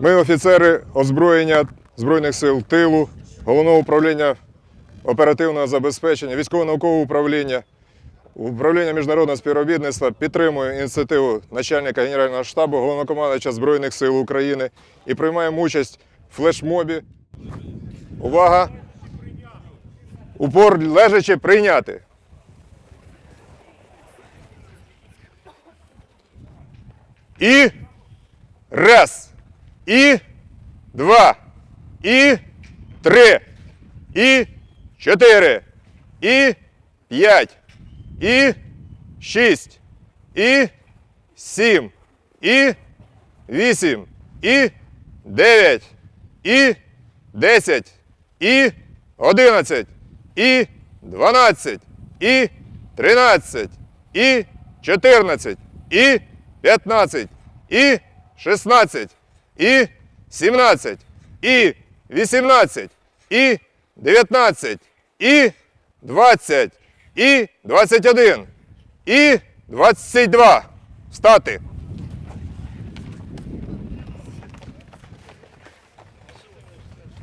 Ми офіцери озброєння Збройних сил тилу, головного управління оперативного забезпечення, військово-наукового управління, управління міжнародного співробітництва підтримує ініціативу начальника Генерального штабу, головнокомандувача Збройних сил України і приймаємо участь в флешмобі. Увага! Упор лежачи прийняти. І раз, і два, і три, і чотири, і п'ять, і шість, і сім, і вісім, і дев'ять, і десять, і одинадцять, і дванадцять, і тринадцять, і чотирнадцять, і п'ятнадцять, і шістнадцять, і сімнадцять, і вісімнадцять, і дев'ятнадцять, і двадцять, і двадцять один, і двадцять два. Встати.